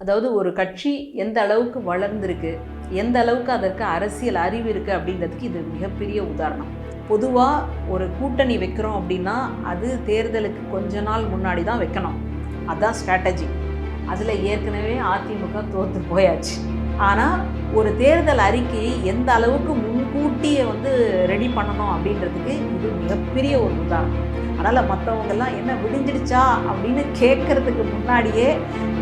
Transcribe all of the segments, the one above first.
அதாவது ஒரு கட்சி எந்த அளவுக்கு வளர்ந்துருக்கு எந்த அளவுக்கு அதற்கு அரசியல் அறிவு இருக்குது அப்படின்றதுக்கு இது மிகப்பெரிய உதாரணம். பொதுவாக ஒரு கூட்டணி வைக்கிறோம் அப்படின்னா அது தேர்தலுக்கு கொஞ்ச நாள் முன்னாடி தான் வைக்கணும். அதுதான் ஸ்ட்ராட்டஜி அதில் ஏற்கனவே அதிமுக தோற்று போயாச்சு. ஆனால் ஒரு தேர்தல் அறிக்கையை எந்த அளவுக்கு முன்கூட்டியே வந்து ரெடி பண்ணணும் அப்படின்றதுக்கு இது மிகப்பெரிய ஒரு உதாரணம். அதனால் மற்றவங்கெல்லாம் என்ன விடிஞ்சிடுச்சா அப்படின்னு கேட்கறதுக்கு முன்னாடியே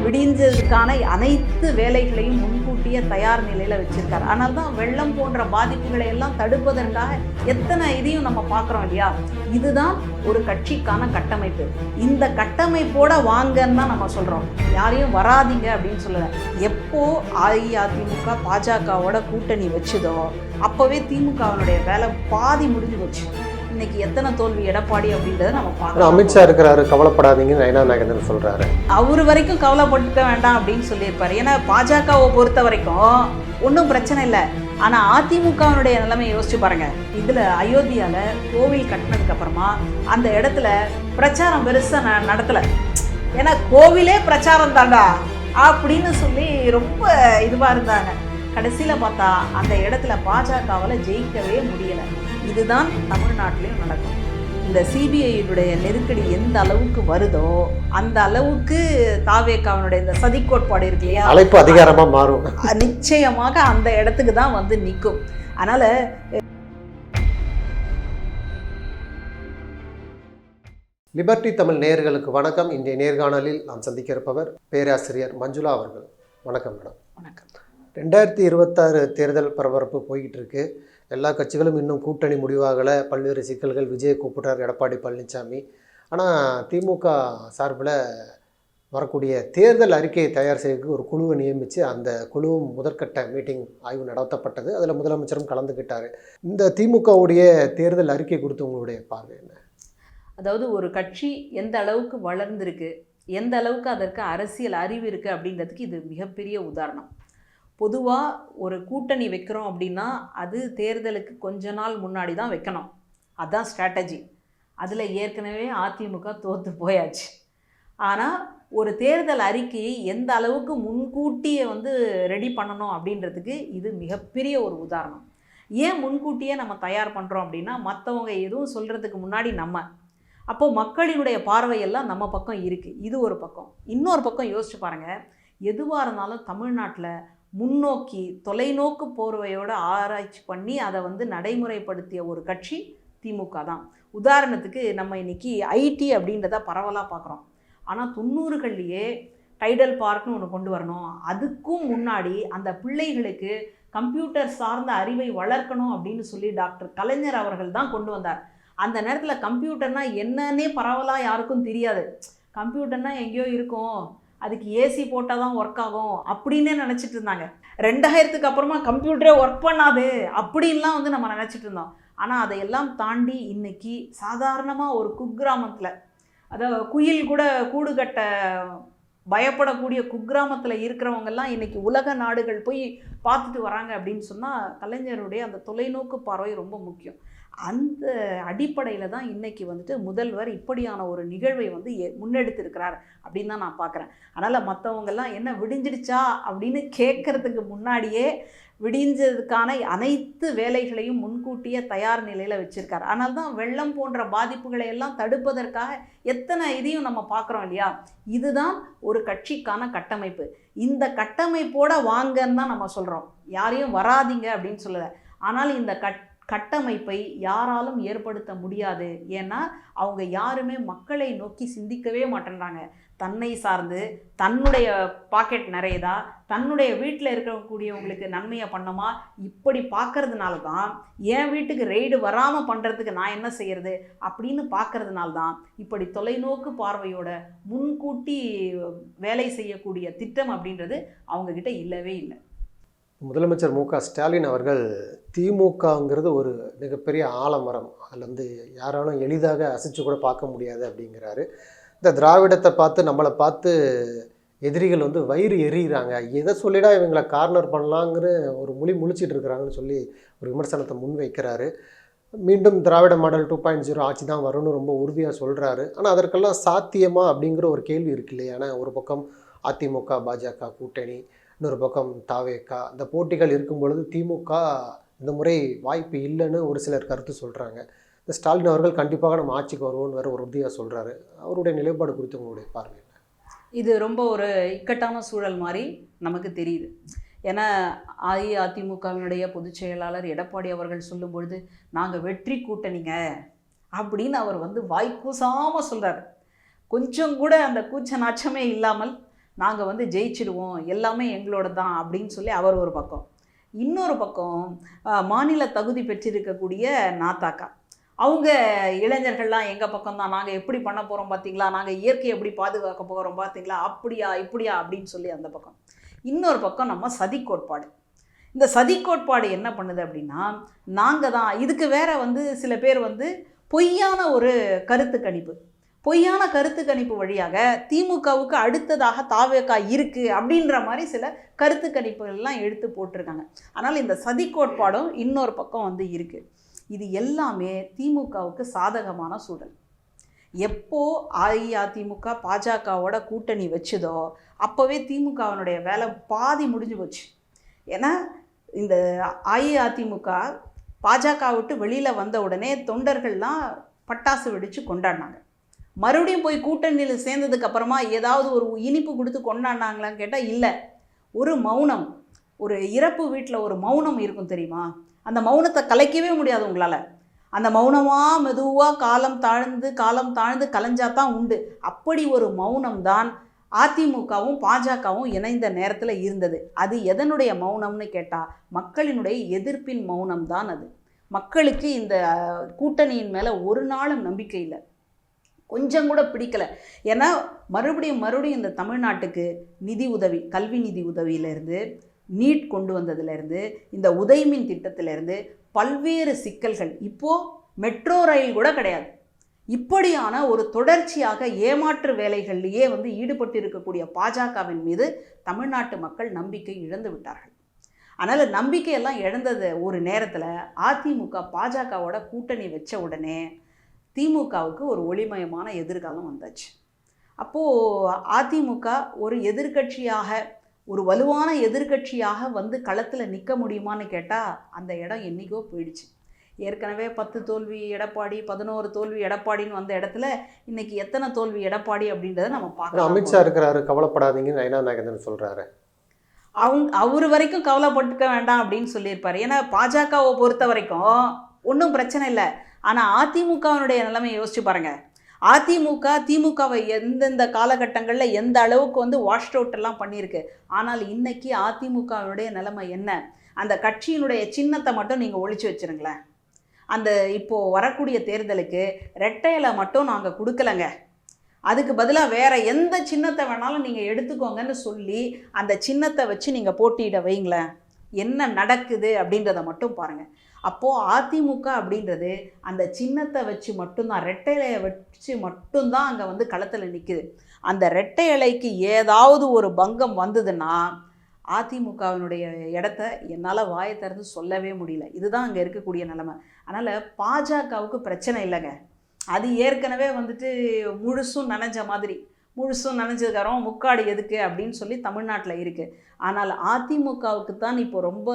விடிஞ்சதுக்கான அனைத்து வேலைகளையும் முன்கூட்டியே தயார் நிலையில் வச்சுருக்காரு. ஆனால் தான் வெள்ளம் போன்ற பாதிப்புகளை எல்லாம் தடுப்பதற்காக எத்தனை இதையும் நம்ம பார்க்குறோம் இல்லையா? இதுதான் ஒரு கட்சிக்கான கட்டமைப்பு. இந்த கட்டமைப்போட வாங்கன்னு தான் நம்ம சொல்கிறோம் யாரையும் வராதீங்க அப்படின்னு சொல்லலை. எப்போ அஇஅதிமுக பாஜகவோட கூட்டணி வச்சுதோ அப்போவே திமுகவினுடைய வேலை பாதி முடிஞ்சு போச்சு. இன்னைக்கு எத்தனை தோல்வி எடப்பாடி அப்படின்றத நம்ம பார்க்கலாம் அமித்ஷா இருக்கிறாரு கவலைப்படாதீங்கன்னு நயனா நாகேந்திரன் சொல்றாரு. அவர் வரைக்கும் கவலைப்பட்டுக்க வேண்டாம் அப்படின்னு சொல்லியிருப்பாரு. ஏன்னா பாஜகவை பொறுத்த வரைக்கும் ஒன்றும் பிரச்சனை இல்லை. ஆனால் அதிமுகவினுடைய நிலைமையை யோசிச்சு பாருங்க. இதில் அயோத்தியாவில் கோவில் கட்டினதுக்கு அப்புறமா அந்த இடத்துல பிரச்சாரம் பெருசாக ந நடத்தலை. ஏன்னா கோவிலே பிரச்சாரம் தாண்டா. அப்படின்னு சொல்லி ரொம்ப இதுவாக இருந்தாங்க. கடைசியில் பார்த்தா அந்த இடத்துல பாஜகவால் ஜெயிக்கவே முடியலை. இதுதான் தமிழ்நாட்டிலையும் நடக்கும். இந்த சிபிஐனுடைய நெருக்கடி எந்த அளவுக்கு வருதோ அந்த அளவுக்கு தாவேக்காவனுடைய இந்த சதி கோட்பாடு இருக்கு இல்லையா? அழைப்பு அதிகாரமா மாறும். நிச்சயமாக அந்த இடத்துக்கு தான் வந்து நிற்கும் அதனால் லிபர்டி தமிழ் நேயர்களுக்கு வணக்கம். இன்றைய நேர்காணலில் நாம் சந்திக்க இருப்பவர் பேராசிரியர் மஞ்சுளா அவர்கள். வணக்கம் மேடம். வணக்கம். ரெண்டாயிரத்தி இருபத்தாறு தேர்தல் பரபரப்பு போய்கிட்டு இருக்கு எல்லா கட்சிகளும் இன்னும் கூட்டணி முடிவாகலை. பல்வேறு சிக்கல்கள் விஜய் கூப்பிட்டார் எடப்பாடி பழனிசாமி ஆனால் திமுக சார்பில் வரக்கூடிய தேர்தல் அறிக்கையை தயார் செய்யறதுக்கு ஒரு குழுவை நியமித்து அந்த குழுவும் முதற்கட்ட மீட்டிங் ஆய்வு நடத்தப்பட்டது. அதில் முதலமைச்சரும் கலந்துக்கிட்டார் இந்த திமுகவுடைய தேர்தல் அறிக்கை குறித்து உங்களுடைய பார்வை என்ன? அதாவது ஒரு கட்சி எந்த அளவுக்கு வளர்ந்திருக்கு எந்த அளவுக்கு அதற்கு அரசியல் அறிவு இருக்குது அப்படின்றதுக்கு இது மிகப்பெரிய உதாரணம். பொதுவாக ஒரு கூட்டணி வைக்கிறோம் அப்படின்னா அது தேர்தலுக்கு கொஞ்ச நாள் முன்னாடி தான் வைக்கணும். அதுதான் ஸ்ட்ராட்டஜி அதில் ஏற்கனவே அதிமுக தோற்று போயாச்சு. ஆனால் ஒரு தேர்தல் அறிக்கையை எந்த அளவுக்கு முன்கூட்டியே வந்து ரெடி பண்ணணும் அப்படின்றதுக்கு இது மிகப்பெரிய ஒரு உதாரணம். ஏன் முன்கூட்டியே நம்ம தயார் பண்ணுறோம் அப்படின்னா மற்றவங்க எதுவும் சொல்கிறதுக்கு முன்னாடி நம்ம அப்போது மக்களினுடைய பார்வையெல்லாம் நம்ம பக்கம் இருக்குது இது ஒரு பக்கம். இன்னொரு பக்கம் யோசிச்சு பாருங்கள் எதுவாக இருந்தாலும் தமிழ்நாட்டில் முன்னோக்கி தொலைநோக்கு போர்வையோடு ஆராய்ச்சி பண்ணி அதை வந்து நடைமுறைப்படுத்திய ஒரு கட்சி திமுக தான். உதாரணத்துக்கு நம்ம இன்னைக்கு ஐடி அப்படின்றத பரவலாக பார்க்குறோம் ஆனால் தொண்ணூறுகள்லேயே டைடல் பார்க்னு ஒன்று கொண்டு வரணும். அதுக்கும் முன்னாடி அந்த பிள்ளைகளுக்கு கம்ப்யூட்டர் சார்ந்த அறிவை வளர்க்கணும் அப்படின்னு சொல்லி டாக்டர் கலைஞர் அவர்கள் தான் கொண்டு வந்தார். அந்த நேரத்தில் கம்ப்யூட்டர்னா என்னன்னே பரவலாக யாருக்கும் தெரியாது. கம்ப்யூட்டர்னா எங்கேயோ இருக்கும். அதுக்கு ஏசி போட்டால் தான் ஒர்க் ஆகும் அப்படின்னே நினச்சிட்டு இருந்தாங்க. ரெண்டாயிரத்துக்கு அப்புறமா கம்ப்யூட்டரே ஒர்க் பண்ணாது அப்படின்லாம் வந்து நம்ம நினச்சிட்டு இருந்தோம். ஆனால் அதையெல்லாம் தாண்டி இன்றைக்கி சாதாரணமாக ஒரு குக்கிராமத்தில் அதாவது குயில் கூட கூடு கட்ட பயப்படக்கூடிய குக்கிராமத்தில் இருக்கிறவங்கெல்லாம் இன்றைக்கி உலக நாடுகள் போய் பார்த்துட்டு வராங்க அப்படின்னு சொன்னால் கலைஞருடைய அந்த தொலைநோக்கு பார்வை ரொம்ப முக்கியம். அந்த அடிப்படையில் தான் இன்றைக்கி வந்துட்டு முதல்வர் இப்படியான ஒரு நிகழ்வை வந்து எ- முன்னெடுத்திருக்கிறார் அப்படின்னு தான் நான் பார்க்குறேன் அதனால் மற்றவங்கெல்லாம் என்ன விடிஞ்சிடுச்சா அப்படின்னு கேட்கறதுக்கு முன்னாடியே விடிஞ்சதுக்கான அனைத்து வேலைகளையும் முன்கூட்டியே தயார் நிலையில் வச்சுருக்கார். ஆனால் தான் வெள்ளம் போன்ற பாதிப்புகளை எல்லாம் தடுப்பதற்காக எத்தனை இதையும் நம்ம பார்க்குறோம் இல்லையா? இதுதான் ஒரு கட்சிக்கான கட்டமைப்பு. இந்த கட்டமைப்போட வாங்கன்னு தான் நம்ம சொல்கிறோம் யாரையும் வராதீங்க அப்படின்னு சொல்லலை. ஆனால் இந்த கட் கட்டமைப்பை யாராலும் ஏற்படுத்த முடியாது. ஏன்னா அவங்க யாருமே மக்களை நோக்கி சிந்திக்கவே மாட்டேன்றாங்க. தன்னை சார்ந்து தன்னுடைய பாக்கெட் நிறையதா தன்னுடைய வீட்டில் இருக்கக்கூடியவங்களுக்கு நன்மையை பண்ணமா இப்படி பார்க்கறதுனால தான் என் வீட்டுக்கு ரெய்டு வராமல் பண்ணுறதுக்கு நான் என்ன செய்கிறது அப்படின்னு பார்க்கறதுனால தான் இப்படி தொலைநோக்கு பார்வையோட முன்கூட்டி வேலை செய்யக்கூடிய திட்டம் அப்படின்றது அவங்கக்கிட்ட இல்லவே இல்லை. முதலமைச்சர் மு க ஸ்டாலின் அவர்கள் திமுகங்கிறது ஒரு மிகப்பெரிய ஆலமரம். அதில் வந்து யாராலும் எளிதாக அசைச்சு கூட பார்க்க முடியாது அப்படிங்கிறாரு. இந்த திராவிடத்தை பார்த்து நம்மளை பார்த்து எதிரிகள் வந்து வயிறு எரியிறாங்க எதை சொல்லிடா இவங்களை கார்னர் பண்ணலாங்கிற ஒரு மொழி முழிச்சிட்டு இருக்கிறாங்கன்னு சொல்லி ஒரு விமர்சனத்தை முன் வைக்கிறாரு மீண்டும் Dravida model two point zero ஆட்சி தான் வரும்னு ரொம்ப உறுதியாக சொல்கிறாரு ஆனால் அதற்கெல்லாம் சாத்தியமா அப்படிங்கிற ஒரு கேள்வி இருக்கு இல்லையா? ஏன்னா ஒரு பக்கம் அதிமுக பாஜக கூட்டணி இன்னொரு பக்கம் தாவேக்கா. இந்த போட்டிகள் இருக்கும் பொழுது திமுக இந்த முறை வாய்ப்பு இல்லைன்னு ஒரு சிலர் கருத்து சொல்கிறாங்க இந்த ஸ்டாலின் அவர்கள் கண்டிப்பாக நம்ம ஆட்சிக்கு வருவோம்னு வேறு ஒரு உறுதியாக சொல்கிறாரு அவருடைய நிலைப்பாடு குறித்து உங்களுடைய பார்வை இது ரொம்ப ஒரு இக்கட்டான சூழல் மாதிரி நமக்கு தெரியுது. ஏன்னா அஇஅதிமுகவினுடைய பொதுச் செயலாளர் எடப்பாடி அவர்கள் சொல்லும் பொழுது நாங்கள் வெற்றி கூட்டணிங்க அப்படின்னு அவர் வந்து வாய்க்கூசாமல் சொல்கிறார் கொஞ்சம் கூட அந்த கூச்ச நாச்சமே இல்லாமல் நாங்கள் வந்து ஜெயிச்சிடுவோம் எல்லாமே எங்களோட தான் அப்படின்னு சொல்லி அவர் ஒரு பக்கம். இன்னொரு பக்கம் மாநில தகுதி பெற்றிருக்கக்கூடிய நாத்தாக்கா அவங்க இளைஞர்கள்லாம் எங்கள் பக்கம் தான் நாங்கள் எப்படி பண்ண போகிறோம் பார்த்தீங்களா நாங்கள் இயற்கையை எப்படி பாதுகாக்க போகிறோம் பார்த்தீங்களா அப்படியா இப்படியா அப்படின்னு சொல்லி அந்த பக்கம். இன்னொரு பக்கம் நம்ம சதி கோட்பாடு. இந்த சதி கோட்பாடு என்ன பண்ணுது அப்படின்னா நாங்கள் தான் இதுக்கு வேற வந்து சில பேர் வந்து பொய்யான ஒரு கருத்து கணிப்பு. பொய்யான கருத்து கணிப்பு வழியாக திமுகவுக்கு அடுத்ததாக தாவேக்கா இருக்குது அப்படின்ற மாதிரி சில கருத்து கணிப்புகள்லாம் எடுத்து போட்டிருக்காங்க. ஆனால் இந்த சதி கோட்பாடும் இன்னொரு பக்கம் வந்து இருக்குது இது எல்லாமே திமுகவுக்கு சாதகமான சூழல். எப்போ அஇஅதிமுக பாஜகவோட கூட்டணி வச்சுதோ அப்போவே திமுகவினுடைய வேலை பாதி முடிஞ்சு போச்சு. ஏன்னா இந்த அஇஅதிமுக பாஜக விட்டு வெளியில் வந்த உடனே தொண்டர்கள்லாம் பட்டாசு வெடித்து கொண்டாடினாங்க. மறுபடியும் போய் கூட்டணியில் சேர்ந்ததுக்கு அப்புறமா ஏதாவது ஒரு இனிப்பு கொடுத்து கொண்டாடினாங்களான்னு கேட்டால் இல்லை. ஒரு மௌனம் ஒரு இறப்பு வீட்டில் ஒரு மௌனம் இருக்கும் தெரியுமா? அந்த மௌனத்தை கலைக்கவே முடியாது உங்களால். அந்த மௌனமாக மெதுவாக காலம் தாழ்ந்து காலம் தாழ்ந்து கலைஞ்சாதான் உண்டு. அப்படி ஒரு மௌனம் தான் அதிமுகவும் பாஜகவும் இணைந்த நேரத்தில் இருந்தது. அது எதனுடைய மௌனம்னு கேட்டால் மக்களினுடைய எதிர்ப்பின் மௌனம் தான் அது. மக்களுக்கு இந்த கூட்டணியின் மேலே ஒரு நாளும் நம்பிக்கை இல்லை. கொஞ்சம் கூட பிடிக்கல. ஏன்னா மறுபடியும் மறுபடியும் இந்த தமிழ்நாட்டுக்கு நிதி உதவி கல்வி நிதி உதவியிலேருந்து நீட் கொண்டு வந்ததுலேருந்து இந்த உதயமின் திட்டத்திலேருந்து பல்வேறு சிக்கல்கள் இப்போது மெட்ரோ ரயில் கூட கிடையாது. இப்படியான ஒரு தொடர்ச்சியாக ஏமாற்று வேலைகள்லேயே வந்து ஈடுபட்டு இருக்கக்கூடிய பாஜகவின் மீது தமிழ்நாட்டு மக்கள் நம்பிக்கை இழந்து விட்டார்கள். அதனால் நம்பிக்கையெல்லாம் இழந்தது ஒரு நேரத்தில் அதிமுக பாஜகவோட கூட்டணி வச்ச உடனே திமுகவுக்கு ஒரு ஒளிமயமான எதிர்காலம் வந்தாச்சு. அப்போது அதிமுக ஒரு எதிர்க்கட்சியாக ஒரு வலுவான எதிர்க்கட்சியாக வந்து களத்தில் நிற்க முடியுமான்னு கேட்டால் அந்த இடம் என்றைக்கோ போயிடுச்சு. ஏற்கனவே பத்து தோல்வி எடப்பாடி பதினோரு தோல்வி எடப்பாடின்னு வந்த இடத்துல இன்னைக்கு எத்தனை தோல்வி எடப்பாடி அப்படின்றத நம்ம பார்க்கலாம் அமித்ஷா இருக்கிறாரு கவலைப்படாதீங்கன்னு நயனா நாகேந்திரன் சொல்றாரு. அவங்க அவர் வரைக்கும் கவலைப்பட்டுக்க வேண்டாம் அப்படின்னு சொல்லியிருப்பாரு. ஏன்னா பாஜகவை பொறுத்த வரைக்கும் ஒன்றும் பிரச்சனை இல்லை. ஆனால் அதிமுகவினுடைய நிலைமையை யோசிச்சு பாருங்கள் அதிமுக திமுகவை எந்தெந்த காலகட்டங்களில் எந்த அளவுக்கு வந்து வாஷ் அவுட் எல்லாம் பண்ணியிருக்கு. ஆனால் இன்னைக்கு அதிமுகவினுடைய நிலைமை என்ன? அந்த கட்சியினுடைய சின்னத்தை மட்டும் நீங்கள் ஒழிச்சு வச்சிருங்களேன். அந்த இப்போது வரக்கூடிய தேர்தலுக்கு ரெட்டையில மட்டும் நாங்கள் கொடுக்கலங்க. அதுக்கு பதிலாக வேறு எந்த சின்னத்தை வேணாலும் நீங்கள் எடுத்துக்கோங்கன்னு சொல்லி அந்த சின்னத்தை வச்சு நீங்கள் போட்டியிட வைங்களேன். என்ன நடக்குது அப்படின்றத மட்டும் பாருங்கள் அப்போது அதிமுக அப்படின்றது அந்த சின்னத்தை வச்சு மட்டும்தான் ரெட்டை இலையை வச்சு மட்டும்தான் அங்கே வந்து களத்தில் நிற்குது அந்த ரெட்டை இலைக்கு ஏதாவது ஒரு பங்கம் வந்ததுன்னா அதிமுகவினுடைய இடத்த என்னால் வாயை திறந்து சொல்லவே முடியல. இதுதான் அங்கே இருக்கக்கூடிய நிலமை. அதனால் பாஜகவுக்கு பிரச்சனை இல்லைங்க. அது ஏற்கனவே வந்துட்டு முழுசும் நனைஞ்ச மாதிரி. முழுசும் நனைஞ்சதுக்கப்புறம் முக்காடு எதுக்கு அப்படின்னு சொல்லி தமிழ்நாட்டில் இருக்குது ஆனால் அதிமுகவுக்கு தான் இப்போ ரொம்ப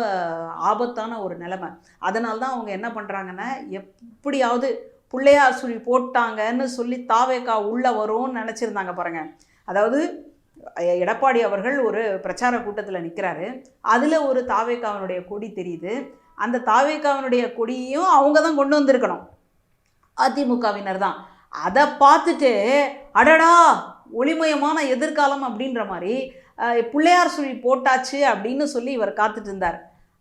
ஆபத்தான ஒரு நிலைமை. அதனால தான் அவங்க என்ன பண்ணுறாங்கன்னா எப்படியாவது பிள்ளையார் சுழி போட்டாங்கன்னு சொல்லி தாவேக்கா உள்ளே வரும்னு நினச்சிருந்தாங்க பாருங்க. அதாவது எடப்பாடி அவர்கள் ஒரு பிரச்சார கூட்டத்தில் நிற்கிறாரு அதில் ஒரு தாவேக்காவனுடைய கொடி தெரியுது. அந்த தாவேக்காவனுடைய கொடியையும் அவங்க தான் கொண்டு வந்திருக்கணும். அதிமுகவினர் தான். அதை பார்த்துட்டு அடடா ஒளிமயமான எதிர்காலம் அப்படின்ற மாதிரி பிள்ளையார் சுழி போட்டாச்சு அப்படின்னு சொல்லி இவர் காத்துட்டு இருந்தார்.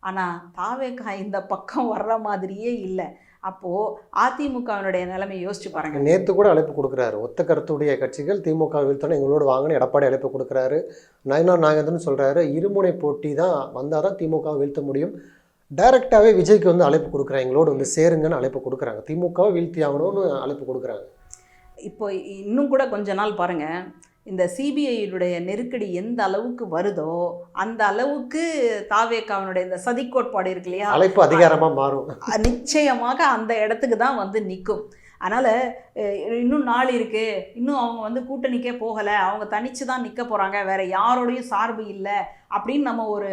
ஆனால் தாவேக்கா இந்த பக்கம் வர்ற மாதிரியே இல்லை. அப்போது அதிமுகவினுடைய நிலைமை யோசிச்சு பாருங்க. நேற்று கூட அழைப்பு கொடுக்குறாரு. ஒத்த கருத்துடைய கட்சிகள் திமுக வீழ்த்தணும் எங்களோட வாங்கன்னு எடப்பாடி அழைப்பு கொடுக்குறாரு. நயனா நாகேந்திரன் சொல்கிறாரு இருமுனை போட்டி தான் வந்தால் தான் திமுக வீழ்த்த முடியும். டைரெக்டாகவே விஜய்க்கு வந்து அழைப்பு கொடுக்குறாங்க எங்களோட வந்து சேருங்கன்னு அழைப்பு கொடுக்குறாங்க. திமுகவை வீழ்த்தி ஆகணும்னு அழைப்பு கொடுக்குறாங்க. இப்போ இன்னும் கூட கொஞ்ச நாள் பாருங்க. இந்த சிபிஐயுடைய நெருக்கடி எந்த அளவுக்கு வருதோ அந்த அளவுக்கு தாவேக்காவினுடைய இந்த சதிக்கோட்பாடு இருக்கு இல்லையா? அழைப்பு அதிகாரமா மாறும். நிச்சயமாக அந்த இடத்துக்கு தான் வந்து நிற்கும் அதனால் இன்னும் நாள் இருக்குது இன்னும் அவங்க வந்து கூட்டணிக்கே போகலை. அவங்க தனித்து தான் நிற்க போகிறாங்க வேறு யாரோடையும் சார்பு இல்லை. அப்படின்னு நம்ம ஒரு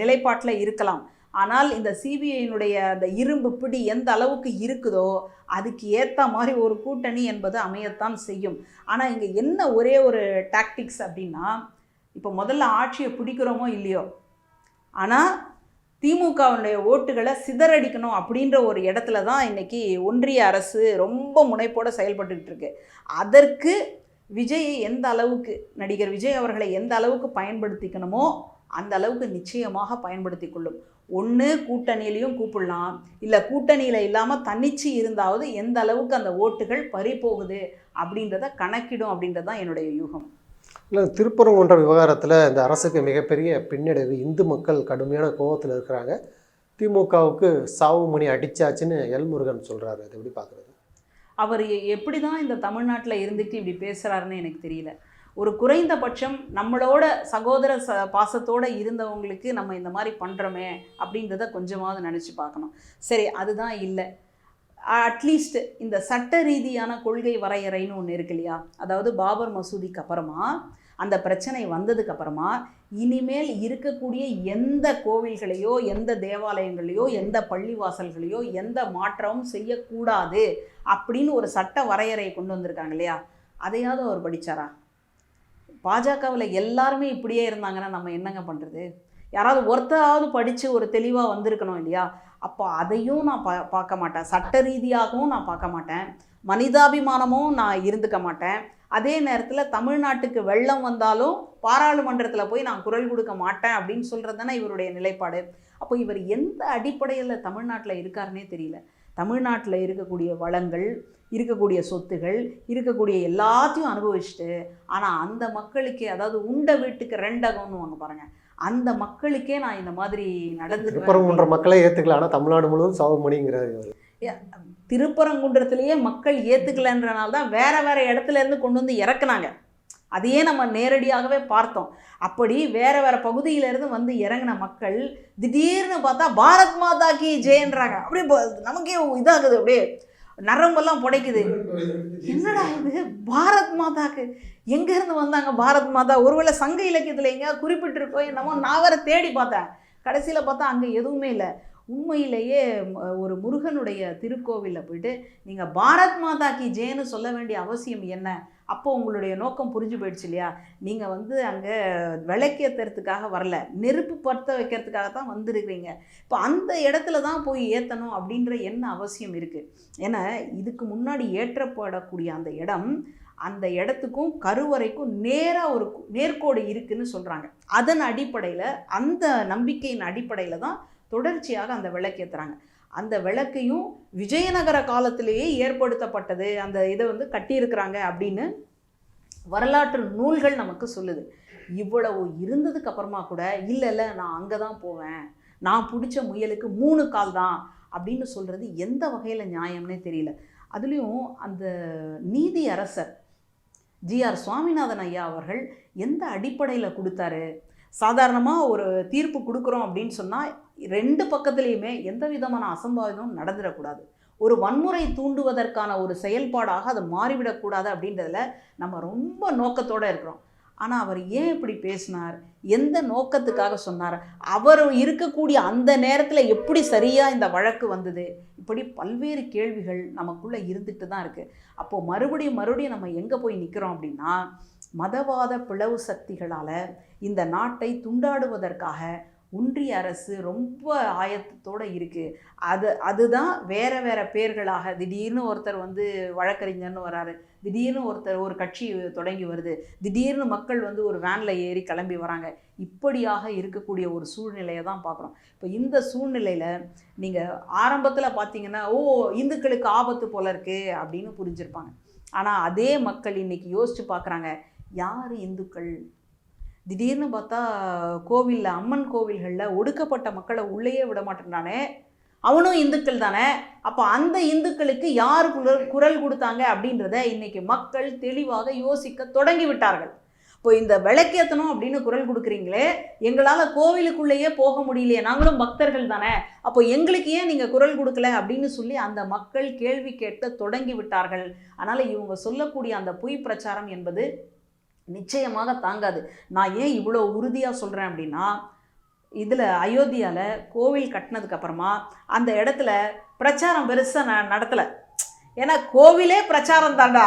நிலைப்பாட்டில் இருக்கலாம். ஆனால் இந்த சிபிஐயினுடைய அந்த இரும்பு பிடி எந்த அளவுக்கு இருக்குதோ அதுக்கு ஏற்ற மாதிரி ஒரு கூட்டணி என்பது அமையத்தான் செய்யும். ஆனால் இங்கே என்ன ஒரே ஒரு டாக்டிக்ஸ் அப்படின்னா இப்போ முதல்ல ஆட்சியை பிடிக்கிறோமோ இல்லையோ ஆனால் திமுகவினுடைய ஓட்டுகளை சிதறடிக்கணும் அப்படின்ற ஒரு இடத்துல தான் இன்றைக்கி ஒன்றிய அரசு ரொம்ப முனைப்போடு செயல்பட்டுக்கிட்டு இருக்கு. அதற்கு விஜயை எந்த அளவுக்கு நடிகர் விஜய் அவர்களை எந்த அளவுக்கு பயன்படுத்திக்கணுமோ அந்த அளவுக்கு நிச்சயமாக பயன்படுத்தி கொள்ளும். ஒன்று கூட்டணியிலையும் கூப்பிடலாம். இல்லை கூட்டணியில் இல்லாமல் தன்னிச்சு இருந்தாவது எந்த அளவுக்கு அந்த ஓட்டுகள் பறி போகுது அப்படின்றத கணக்கிடும் அப்படின்றது தான் என்னுடைய யூகம். இல்லை திருப்பரங்குன்ற விவகாரத்தில் இந்த அரசுக்கு மிகப்பெரிய பின்னடைவு இந்து மக்கள் கடுமையான கோபத்தில் இருக்கிறாங்க. திமுகவுக்கு சாவு மணி அடிச்சாச்சுன்னு எல்முருகன் சொல்கிறாரு அது எப்படி பார்க்குறது அவர் எப்படி தான் இந்த தமிழ்நாட்டில் இருந்துட்டு இப்படி பேசுகிறாருன்னு எனக்கு தெரியல. ஒரு குறைந்தபட்சம் நம்மளோட சகோதர ச பாசத்தோடு இருந்தவங்களுக்கு நம்ம இந்த மாதிரி பண்ணுறோமே அப்படின்றத கொஞ்சமாவது நினச்சி பார்க்கணும். சரி அதுதான் இல்லை. அட்லீஸ்ட் இந்த சட்ட ரீதியான கொள்கை வரையறைன்னு ஒன்று இருக்கு இல்லையா? அதாவது பாபர் மசூதிக்கு அப்புறமா அந்த பிரச்சனை வந்ததுக்கு அப்புறமா இனிமேல் இருக்கக்கூடிய எந்த கோவில்களையோ எந்த தேவாலயங்களையோ எந்த பள்ளிவாசல்களையோ எந்த மாற்றமும் செய்யக்கூடாது அப்படின்னு ஒரு சட்ட வரையறையை கொண்டு வந்திருக்காங்க இல்லையா? அதையாவது அவர் படிச்சாரா? பாஜகவில் எல்லாருமே இப்படியே இருந்தாங்கன்னா நம்ம என்னங்க பண்ணுறது யாராவது ஒருத்தராவது படித்து ஒரு தெளிவாக வந்திருக்கணும் இல்லையா? அப்போ அதையும் நான் பா பார்க்க மாட்டேன். சட்ட ரீதியாகவும் நான் பார்க்க மாட்டேன். மனிதாபிமானமும் நான் இருந்துக்க மாட்டேன். அதே நேரத்தில் தமிழ்நாட்டுக்கு வெள்ளம் வந்தாலும் பாராளுமன்றத்தில் போய் நான் குரல் கொடுக்க மாட்டேன் அப்படின்னு சொல்கிறது தானே இவருடைய நிலைப்பாடு. அப்போ இவர் எந்த அடிப்படையில் தமிழ்நாட்டில் இருக்காருன்னே தெரியல. தமிழ்நாட்டில் இருக்கக்கூடிய வளங்கள் இருக்கக்கூடிய சொத்துகள் இருக்கக்கூடிய எல்லாத்தையும் அனுபவிச்சுட்டு ஆனால் அந்த மக்களுக்கே அதாவது உண்ட வீட்டுக்கு ரெண்டகம்னு வாங்க பாருங்க. அந்த மக்களுக்கே நான் இந்த மாதிரி நடந்து திருப்பரங்குன்ற மக்களை ஏற்றுக்கலாம் ஆனால் தமிழ்நாடு முழுவதும் சாவு மணிங்கிறாரு இவரு. திருப்பரங்குன்றத்திலேயே மக்கள் ஏற்றுக்கலன்றனால தான் வேற வேற இடத்துல இருந்து கொண்டு வந்து இறக்குனாங்க. அதையே நம்ம நேரடியாகவே பார்த்தோம். அப்படி வேற வேற பகுதியிலேருந்து வந்து இறங்கின மக்கள் திடீர்னு பார்த்தா பாரத் மாதா கி ஜெயன்றாங்க. அப்படியே ப- நமக்கே இதாகுது. அப்படியே நரம்பெல்லாம் புடைக்குது. என்னடா இது? பாரத் மாதாக்கு எங்கேருந்து வந்தாங்க பாரத் மாதா? ஒருவேளை சங்க இலக்கியத்தில் எங்கேயாவது குறிப்பிட்டிருக்கோ என்னமோ? நான் வேற தேடி பார்த்தேன். கடைசியில் பார்த்தா அங்கே எதுவுமே இல்லை. உண்மையிலேயே ஒரு முருகனுடைய திருக்கோவிலில் போயிட்டு நீங்கள் பாரத் மாதா கி ஜெயன்னு சொல்ல வேண்டிய அவசியம் என்ன? அப்போ உங்களுடைய நோக்கம் புரிஞ்சு போயிடுச்சு இல்லையா? நீங்கள் வந்து அங்கே விளக்கேற்றுறதுக்காக வரல. நெருப்பு பற்ற வைக்கிறதுக்காக தான் வந்திருக்கிறீங்க. இப்போ அந்த இடத்துல தான் போய் ஏற்றணும் அப்படின்ற என்ன அவசியம் இருக்குது ஏன்னா இதுக்கு முன்னாடி ஏற்றப்படக்கூடிய அந்த இடம் அந்த இடத்துக்கும் கருவறைக்கும் நேராக ஒரு நேர்கோடு இருக்குதுன்னு சொல்கிறாங்க அதன் அடிப்படையில் அந்த நம்பிக்கையின் அடிப்படையில் தான் தொடர்ச்சியாக அந்த விளக்கேற்றுறாங்க அந்த விளக்கையும் விஜயநகர காலத்திலேயே ஏற்படுத்தப்பட்டது. அந்த இதை வந்து கட்டியிருக்கிறாங்க அப்படின்னு வரலாற்று நூல்கள் நமக்கு சொல்லுது. இவ்வளவு இருந்ததுக்கு அப்புறமா கூட இல்லை இல்லை நான் அங்கே தான் போவேன். நான் பிடிச்ச முயலுக்கு மூணு கால் தான். அப்படின்னு சொல்கிறது எந்த வகையில் நியாயம்னே தெரியல. அதுலேயும் அந்த நீதி அரசர் ஜிஆர் சுவாமிநாதன் ஐயா அவர்கள் எந்த அடிப்படையில் கொடுத்தாரு? சாதாரணமாக ஒரு தீர்ப்பு கொடுக்குறோம் அப்படின்னு சொன்னால் ரெண்டு பக்கத்துலேயுமே எந்த விதமான அசம்பாவிதமும் நடந்துடக்கூடாது. ஒரு வன்முறை தூண்டுவதற்கான ஒரு செயல்பாடாக அது மாறிவிடக்கூடாது அப்படின்றதில் நம்ம ரொம்ப நோக்கத்தோடு இருக்கிறோம். ஆனால் அவர் ஏன் இப்படி பேசினார்? எந்த நோக்கத்துக்காக சொன்னார்? அவர் இருக்கக்கூடிய அந்த நேரத்தில் எப்படி சரியாக இந்த வழக்கு வந்தது? இப்படி பல்வேறு கேள்விகள் நமக்குள்ளே இருந்துட்டு தான் இருக்குது அப்போது மறுபடியும் மறுபடியும் நம்ம எங்கே போய் நிற்கிறோம் அப்படின்னா மதவாத பிளவு சக்திகளால் இந்த நாட்டை துண்டாடுவதற்காக ஒன்றிய அரசு ரொம்ப ஆயத்தத்தோடு இருக்குது அது அதுதான் வேறு வேறு பேர்களாக திடீர்னு ஒருத்தர் வந்து வழக்கறிஞர்னு வராரு. திடீர்னு ஒருத்தர் ஒரு கட்சி தொடங்கி வருது. திடீர்னு மக்கள் வந்து ஒரு வேனில் ஏறி கிளம்பி வராங்க. இப்படியாக இருக்கக்கூடிய ஒரு சூழ்நிலையை தான் பார்க்குறோம். இப்போ இந்த சூழ்நிலையில் நீங்கள் ஆரம்பத்தில் பார்த்தீங்கன்னா ஓ இந்துக்களுக்கு ஆபத்து போல இருக்குது அப்படின்னு புரிஞ்சிருப்பாங்க. ஆனால் அதே மக்கள் இன்றைக்கி யோசித்து பார்க்குறாங்க யார் இந்துக்கள் திடீர்னு பார்த்தா கோவிலில் அம்மன் கோவில்களில் ஒடுக்கப்பட்ட மக்களை உள்ளேயே விட மாட்டேன்றானே. அவனும் இந்துக்கள் தானே. அப்போ அந்த இந்துக்களுக்கு யார் குரல் குரல் கொடுத்தாங்க அப்படின்றத இன்னைக்கு மக்கள் தெளிவாக யோசிக்க தொடங்கி விட்டார்கள் இப்போ இந்த விளக்கேற்றணும் அப்படின்னு குரல் கொடுக்குறீங்களே எங்களால் கோவிலுக்குள்ளேயே போக முடியலையே. நாங்களும் பக்தர்கள் தானே. அப்போ எங்களுக்கு ஏன் நீங்கள் குரல் கொடுக்கல அப்படின்னு சொல்லி அந்த மக்கள் கேள்வி கேட்க தொடங்கி விட்டார்கள் அதனால் இவங்க சொல்லக்கூடிய அந்த பொய் பிரச்சாரம் என்பது நிச்சயமாக தாங்காது. நான் ஏன் இவ்வளோ உறுதியாக சொல்கிறேன் அப்படின்னா இதில் அயோத்தியாவில் கோவில் கட்டினதுக்கப்புறமா அந்த இடத்துல பிரச்சாரம் பெருசாக ந நடத்தலை. ஏன்னா கோவிலே பிரச்சாரம் தாண்டா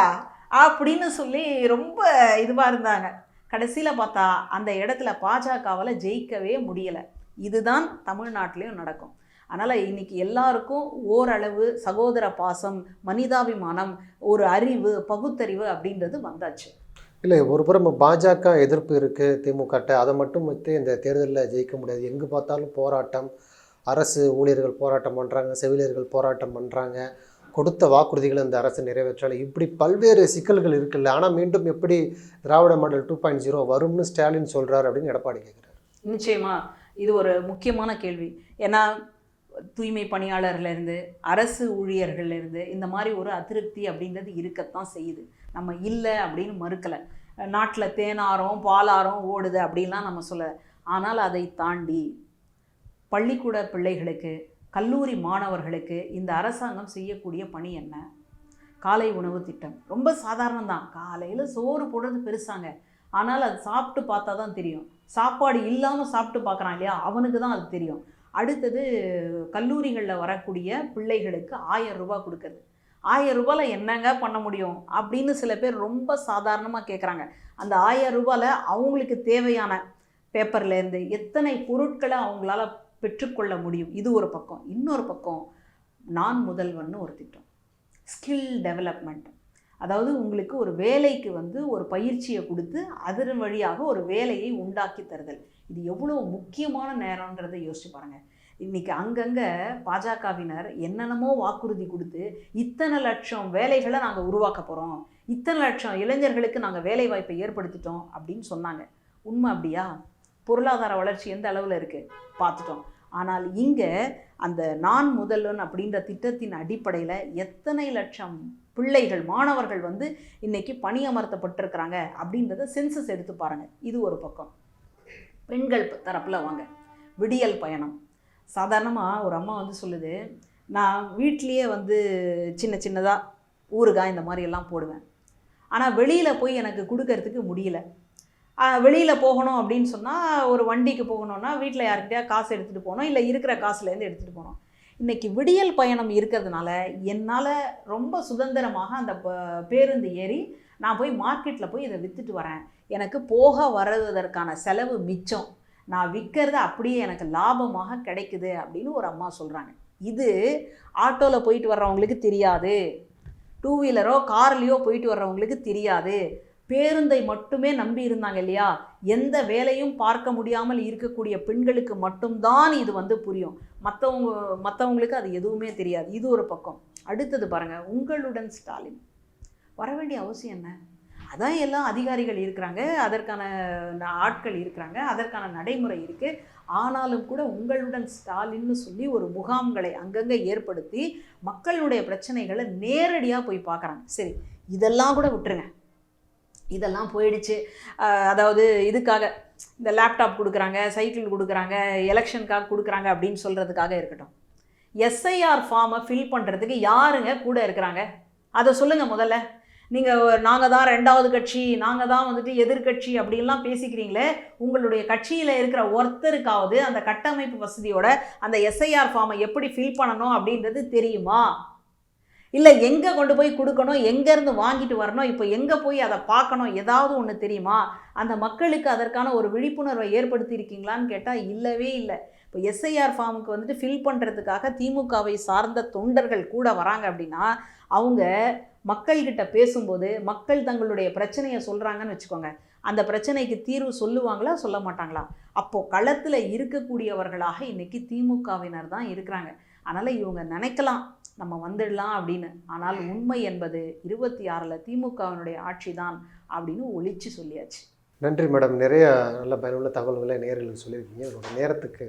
அப்படின்னு சொல்லி ரொம்ப இதுவாக இருந்தாங்க. கடைசியில் பார்த்தா அந்த இடத்துல பாஜகவால் ஜெயிக்கவே முடியலை. இதுதான் தமிழ்நாட்டிலையும் நடக்கும். அதனால் இன்னைக்கு எல்லாருக்கும் ஓரளவு சகோதர பாசம் மனிதாபிமானம் ஒரு அறிவு பகுத்தறிவு அப்படின்றது வந்தாச்சு. இல்லை ஒரு புறம் பாஜக எதிர்ப்பு இருக்குது திமுகட்ட. அதை மட்டும் வைத்து இந்த தேர்தலில் ஜெயிக்க முடியாது. எங்கே பார்த்தாலும் போராட்டம். அரசு ஊழியர்கள் போராட்டம் பண்ணுறாங்க செவிலியர்கள் போராட்டம் பண்ணுறாங்க கொடுத்த வாக்குறுதிகளை இந்த அரசு நிறைவேற்றலை. இப்படி பல்வேறு சிக்கல்கள் இருக்குல்ல. ஆனால் மீண்டும் எப்படி Dravida model two point zero வரும்னு ஸ்டாலின் சொல்கிறார் அப்படின்னு எடப்பாடி கேட்குறாரு நிச்சயமா இது ஒரு முக்கியமான கேள்வி. ஏன்னா தூய்மை பணியாளர்லேருந்து அரசு ஊழியர்கள்லேருந்து இந்த மாதிரி ஒரு அதிருப்தி அப்படின்றது இருக்கத்தான் செய்யுது. நம்ம இல்லை அப்படின்னு மறுக்கலை. நாட்டில் தேனாரம் பாலாரம் ஓடுது அப்படின்லாம் நம்ம சொல்ல. ஆனால் அதை தாண்டி பள்ளிக்கூட பிள்ளைகளுக்கு கல்லூரி மாணவர்களுக்கு இந்த அரசாங்கம் செய்யக்கூடிய பணி என்ன? காலை உணவு திட்டம். ரொம்ப சாதாரணம் தான். காலையில் சோறு போடுறது பெருசாங்க. ஆனால் அது சாப்பிட்டு பார்த்தா தான் தெரியும். சாப்பாடு இல்லாமல் சாப்பிட்டு பார்க்குறான் இல்லையா? அவனுக்கு தான் அது தெரியும். அடுத்தது கல்லூரிகளில் வரக்கூடிய பிள்ளைகளுக்கு ஆயிரம் ரூபா கொடுக்கறது. ஆயிரம் ரூபாயில் என்னங்க பண்ண முடியும்? அப்படின்னு சில பேர் ரொம்ப சாதாரணமாக கேட்குறாங்க அந்த ஆயிரம் ரூபாயில் அவங்களுக்கு தேவையான பேப்பர்லேருந்து எத்தனை பொருட்களை அவங்களால பெற்றுக்கொள்ள முடியும்? இது ஒரு பக்கம். இன்னொரு பக்கம் நான் முதல்வன் ஒரு திட்டம். ஸ்கில் டெவலப்மெண்ட் அதாவது உங்களுக்கு ஒரு வேலைக்கு வந்து ஒரு பயிற்சியை கொடுத்து அதன் வழியாக ஒரு வேலையை உண்டாக்கி தருதல். இது எவ்வளோ முக்கியமான நேரன்றதை யோசிச்சு பாருங்கள் இன்றைக்கி அங்கங்கே பாஜகவினர் என்னென்னமோ வாக்குறுதி கொடுத்து இத்தனை லட்சம் வேலைகளை நாங்கள் உருவாக்க போகிறோம் இத்தனை லட்சம் இளைஞர்களுக்கு நாங்கள் வேலை வாய்ப்பை ஏற்படுத்திட்டோம் அப்படின்னு சொன்னாங்க. உண்மை அப்படியா? பொருளாதார வளர்ச்சி எந்த அளவில் இருக்குது பார்த்துட்டோம். ஆனால் இங்கே அந்த நான் முதல்வன் அப்படின்ற திட்டத்தின் அடிப்படையில் எத்தனை லட்சம் பிள்ளைகள் மாணவர்கள் வந்து இன்றைக்கி பணியமர்த்தப்பட்டிருக்கிறாங்க அப்படின்றத சென்சஸ் எடுத்து பாருங்கள் இது ஒரு பக்கம். பெண்கள் தரப்பில் வாங்க. விடியல் பயணம். சாதாரணமாக ஒரு அம்மா வந்து சொல்லுது நான் வீட்லேயே வந்து சின்ன சின்னதாக ஊறுகாய் இந்த மாதிரி எல்லாம் போடுவேன். ஆனால் வெளியில் போய் எனக்கு கொடுக்கறதுக்கு முடியல. வெளியில் போகணும் அப்படின்னு சொன்னால் ஒரு வண்டிக்கு போகணுன்னா வீட்டில் யார்கிட்டயா காசு எடுத்துகிட்டு போகணும் இல்லை இருக்கிற காசுலேருந்து எடுத்துகிட்டு போகணும். இன்றைக்கி விடியல் பயணம் இருக்கிறதுனால என்னால் ரொம்ப சுதந்திரமாக அந்த பேருந்து ஏறி நான் போய் மார்க்கெட்டில் போய் இதை விற்றுட்டு வரேன். எனக்கு போக வருவதற்கான செலவு மிச்சம். நான் விற்கிறது அப்படியே எனக்கு லாபமாக கிடைக்குது அப்படின்னு ஒரு அம்மா சொல்கிறாங்க இது ஆட்டோவில் போயிட்டு வர்றவங்களுக்கு தெரியாது. டூ வீலரோ கார்லேயோ போயிட்டு வர்றவங்களுக்கு தெரியாது. பேருந்தை மட்டுமே நம்பி இருந்தாங்க இல்லையா? எந்த வேலையும் பார்க்க முடியாமல் இருக்கக்கூடிய பெண்களுக்கு மட்டும்தான் இது வந்து புரியும். மற்றவங்க மற்றவங்களுக்கு அது எதுவுமே தெரியாது. இது ஒரு பக்கம். அடுத்தது பாருங்கள் உங்களுடன் ஸ்டாலின். வர வேண்டிய அவசியம் என்ன? அதான் எல்லாம் அதிகாரிகள் இருக்கிறாங்க அதற்கான ஆட்கள் இருக்கிறாங்க அதற்கான நடைமுறை இருக்குது ஆனாலும் கூட உங்களுடன் ஸ்டாலின்னு சொல்லி ஒரு முகாம்களை அங்கங்கே ஏற்படுத்தி மக்களுடைய பிரச்சனைகளை நேரடியாக போய் பார்க்குறாங்க சரி இதெல்லாம் கூட விட்டுருங்க. இதெல்லாம் போயிடுச்சு. அதாவது இதுக்காக இந்த லேப்டாப் கொடுக்குறாங்க சைக்கிள் கொடுக்குறாங்க எலெக்ஷனுக்காக கொடுக்குறாங்க அப்படின்னு சொல்கிறதுக்காக இருக்கட்டும். எஸ்ஐஆர் ஃபார்மை ஃபில் பண்ணுறதுக்கு யாருங்க கூட இருக்கிறாங்க? அதை சொல்லுங்கள் முதல்ல. நீங்கள் நாங்கள் தான் ரெண்டாவது கட்சி நாங்கள் தான் வந்துட்டு எதிர்க்கட்சி அப்படின்லாம் பேசிக்கிறீங்களே உங்களுடைய கட்சியில் இருக்கிற ஒருத்தருக்காவது அந்த கட்டமைப்பு வசதியோட அந்த எஸ்ஐஆர் ஃபார்மை எப்படி ஃபில் பண்ணணும் அப்படின்றது தெரியுமா? இல்லை எங்கே கொண்டு போய் கொடுக்கணும் எங்கேருந்து வாங்கிட்டு வரணும் இப்போ எங்கே போய் அதை பார்க்கணும் ஏதாவது ஒன்று தெரியுமா? அந்த மக்களுக்கு அதற்கான ஒரு விழிப்புணர்வை ஏற்படுத்தி இருக்கீங்களான்னு கேட்டால் இல்லவே இல்லை. இப்போ எஸ்ஐஆர் ஃபார்முக்கு வந்துட்டு ஃபில் பண்ணுறதுக்காக திமுகவை சார்ந்த தொண்டர்கள் கூட வராங்க அப்படின்னா அவங்க மக்கள்கிட்ட பேசும்போது மக்கள் தங்களுடைய பிரச்சனையை சொல்கிறாங்கன்னு வச்சுக்கோங்க. அந்த பிரச்சனைக்கு தீர்வு சொல்லுவாங்களா சொல்ல மாட்டாங்களா? அப்போது களத்தில் இருக்கக்கூடியவர்களாக இன்றைக்கி திமுகவினர் தான் இருக்கிறாங்க. அதனால் இவங்க நினைக்கலாம் நம்ம வந்துடலாம் அப்படின்னு. ஆனால் உண்மை என்பது இருபத்தி ஆறில் திமுகவினுடைய ஆட்சி தான் அப்படின்னு ஒழிச்சு சொல்லியாச்சு. நன்றி மேடம். நிறைய நல்ல பயனுள்ள தகவல்களை நேர்களுக்கு சொல்லியிருக்கீங்க. உங்களோட நேரத்துக்கு